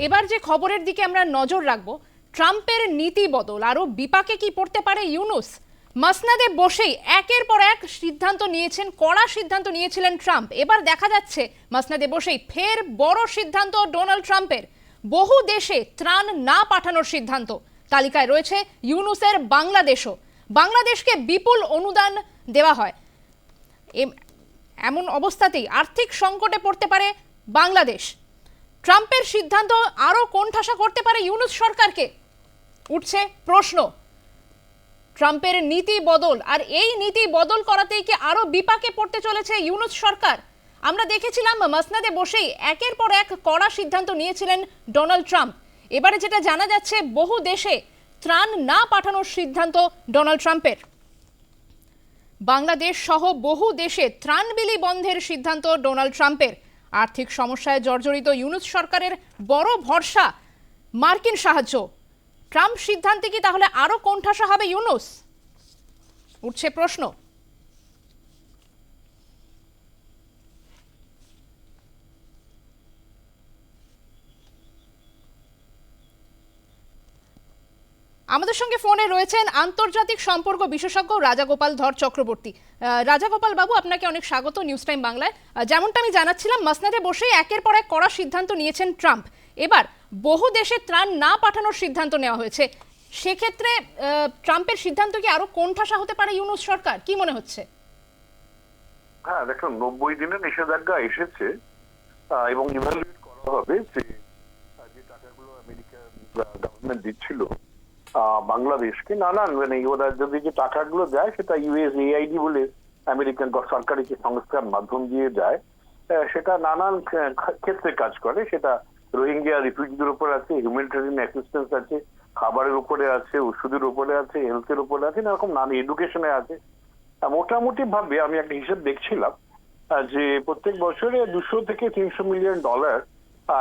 এবার যে খবরের দিকে আমরা নজর রাখব, ট্রাম্পের নীতি বদল আরও বিপাকে কি পড়তে পারে ইউনুস? মাসনাদে বসেই একের পর এক সিদ্ধান্ত নিয়েছেন, কড়া সিদ্ধান্ত নিয়েছিলেন ট্রাম্প। এবার দেখা যাচ্ছে, মাসনাদে বসেই ফের বড় সিদ্ধান্ত ডোনাল্ড ট্রাম্পের। বহু দেশে ত্রাণ না পাঠানোর সিদ্ধান্ত। তালিকায় রয়েছে ইউনুসের বাংলাদেশও। বাংলাদেশকে বিপুল অনুদান দেওয়া হয়। এম- এমন অবস্থাতেই আর্থিক সংকটে পড়তে পারে বাংলাদেশ। ট্রাম্পের সিদ্ধান্ত আরও কোণঠাসা করতে পারে ইউনুস সরকারকে? উঠছে প্রশ্ন। ট্রাম্পের নীতি বদল, আর এই নীতি বদল করাতেই কি আরও বিপাকে পড়তে চলেছে ইউনুস সরকার? আমরা দেখেছিলাম মাসনাদে বসেই একের পর এক কড়া সিদ্ধান্ত নিয়েছিলেন ডোনাল্ড ট্রাম্প। এবারে যেটা জানা যাচ্ছে, বহু দেশে ত্রাণ না পাঠানোর সিদ্ধান্ত ডোনাল্ড ট্রাম্পের। বাংলাদেশ সহ বহু দেশে ত্রাণ বিলি বন্ধের সিদ্ধান্ত ডোনাল্ড ট্রাম্পের। আর্থিক সমস্যায় জর্জরিত ইউনুস সরকারের বড় ভরসা। মার্কিন সাহায্য। ট্রাম্প সিদ্ধান্তে কি তাহলে আরও কোণঠাসা হবে ইউনুস? উঠছে প্রশ্ন। আমাদের সঙ্গে ফোনে রয়েছেন আন্তর্জাতিক সম্পর্ক বিশেষজ্ঞ রাজাগোপাল ধর চক্রবর্তী। রাজাগোপাল বাবু, আপনাকে অনেক স্বাগত নিউজ টাইম বাংলায়। যেমনটা আমি জানাচ্ছিলাম, মাসনাদে বসেই একের পর এক কড়া সিদ্ধান্ত নিয়েছেন ট্রাম্প। এবার বহু দেশে ত্রাণ না পাঠানোর সিদ্ধান্ত নেওয়া হয়েছে। সেক্ষেত্রে ট্রাম্পের সিদ্ধান্ত কি আরও কোণঠাসা হতে পারে ইউনুস সরকার? কি মনে হচ্ছে? হ্যাঁ দেখুন, নব্বই দিনের নিষেধাজ্ঞা এসেছে। এবং ইভালুয়েট করা হবে যে টাকাগুলো আমেরিকান গভর্নমেন্ট দিচ্ছিল বাংলাদেশকে নানান মানে ওরা যদি যে টাকাগুলো দেয়, সেটা ইউএস এআইডি বলে আমেরিকান সরকারি যে সংস্থার মাধ্যম দিয়ে যায় সেটা নানান ক্ষেত্রে কাজ করে। সেটা রোহিঙ্গিয়া রিফিউজিদের উপর আছে হিউম্যানিটেরিয়ান অ্যাসিস্ট্যান্স আছে, খাবারের উপরে আছে, ওষুধের উপরে আছে হেলথের উপরে আছে এরকম নানা এডুকেশনে আছে। মোটামুটি ভাবে আমি একটা হিসেব দেখছিলাম যে প্রত্যেক বছরে দুশো থেকে তিনশো মিলিয়ন ডলার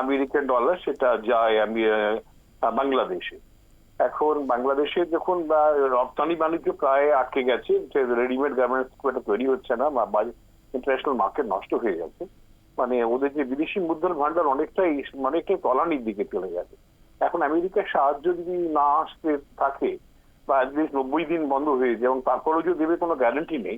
আমেরিকান ডলার সেটা যায় আমি বাংলাদেশে। এখন বাংলাদেশে যখন রপ্তানি বাণিজ্য প্রায় আটকে গেছে রেডিমেড গার্মেন্টস খুব একটা তৈরি হচ্ছে না, বা ইন্টারন্যাশনাল মার্কেট নষ্ট হয়ে গেছে। মানে ওদের যে বিদেশি মুদ্রার ভান্ডার অনেকটাই অনেকটাই তলানির দিকে চলে গেছে। এখন আমেরিকার সাহায্য যদি না আসতে থাকে, বা অ্যাটলিস্ট নব্বই দিন বন্ধ হয়ে যায়, এবং তারপরেও যদি দেবে কোনো গ্যারান্টি নেই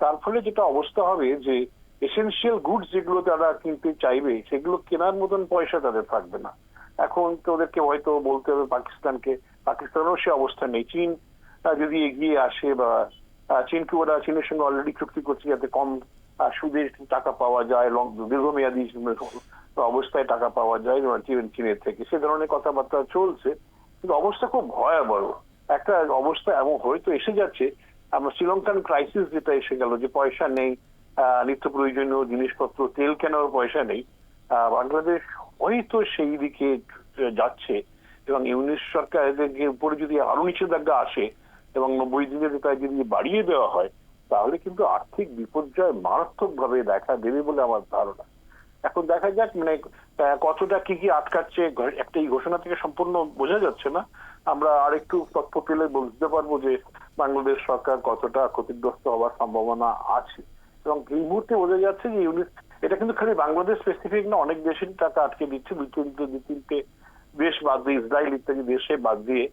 তার ফলে যেটা অবস্থা হবে যে এসেনশিয়াল গুডস যেগুলো তারা কিনতে চাইবে, সেগুলো কেনার মতন পয়সা তাদের থাকবে না। এখন তো ওদেরকে হয়তো বলতে হবে পাকিস্তানকে, পাকিস্তানেও সে অবস্থা নেই। চীন যদি এগিয়ে আসে বা চীনকে ওরা চীনের সঙ্গে অলরেডি চুক্তি করছে যাতে কম সুদে টাকা পাওয়া যায়, লং, দীর্ঘমেয়াদী অবস্থায় টাকা পাওয়া যায় চীন- চীনের থেকে? সে ধরনের কথাবার্তা চলছে, কিন্তু অবস্থা খুব ভয়াবহ। একটা অবস্থা এমন হয়তো এসে যাচ্ছে, আমরা শ্রীলঙ্কান ক্রাইসিস যেটা এসে গেল, যে পয়সা নেই নিত্য প্রয়োজনীয় জিনিসপত্র, তেল কেনার পয়সা নেই বাংলাদেশ হয়তো সেই দিকে যাচ্ছে এবং ইউনিশ সরকারকে উপরে যদি আরও নিষেধাজ্ঞা আসে এবং নব্বই দিনের তাই যদি বাড়িয়ে দেওয়া হয়, তাহলে কিন্তু আর্থিক বিপর্যয় মারাত্মক ভাবে দেখা দেবে বলে আমার ধারণা। এখন দেখা যাক মানে কতটা কি কি আটকাচ্ছে একটা এই ঘোষণা থেকে সম্পূর্ণ বোঝা যাচ্ছে না। আমরা আরেকটু তথ্য পেলে বুঝতে পারব যে বাংলাদেশ সরকার কতটা ক্ষতিগ্রস্ত হওয়ার সম্ভাবনা আছে। এবং এই মুহূর্তে বোঝা যাচ্ছে যে ইউনিট এটা কিন্তু খালি বাংলাদেশ স্পেসিফিক না অনেক দেশেরই টাকা আটকে দিচ্ছে দুই তিনটে দুই তিনটে দেশ বাদ দিয়ে ইসরায়েল ইত্যাদি দেশে বাদ দিয়ে।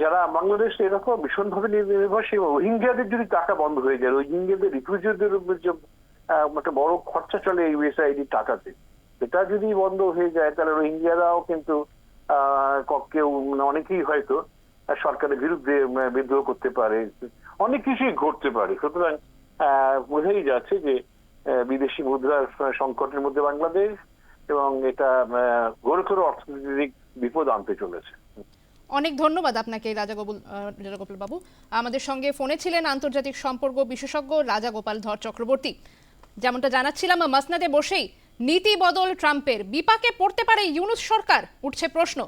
যারা বাংলাদেশ এরকম ভীষণভাবে নির্ভরশীল রোহিঙ্গিয়াদের যদি টাকা বন্ধ হয়ে যায় রোহিঙ্গিয়াদের রিফিউজিদের উপর যে একটা বড় খরচা চলে এই ইউএসআইডি টাকাতে সেটা যদি বন্ধ হয়ে যায় তাহলে রোহিঙ্গিয়ারাও কিন্তু আহ, কেউ মানে অনেকেই হয়তো সরকারের বিরুদ্ধে বিদ্রোহ করতে পারে। অনেক কিছুই ঘটতে পারে। সুতরাং বোঝাই যাচ্ছে যে বিদেশি মুদ্রার সংকটের মধ্যে বাংলাদেশ এবং এটা আহ, গুরুতর অর্থনৈতিক বিপদ আনতে চলেছে। অনেক ধন্যবাদ আপনাকে রাজাগোপাল আহ, রাজাগোপাল বাবু। আমাদের সঙ্গে ফোনে ছিলেন আন্তর্জাতিক সম্পর্ক বিশেষজ্ঞ রাজাগোপাল ধর চক্রবর্তী। যেমনটা জানাচ্ছিলাম মাসনাদে বসেই নীতি বদল ট্রাম্পের বিপাকে পড়তে পারে ইউনুস সরকার উঠছে প্রশ্ন।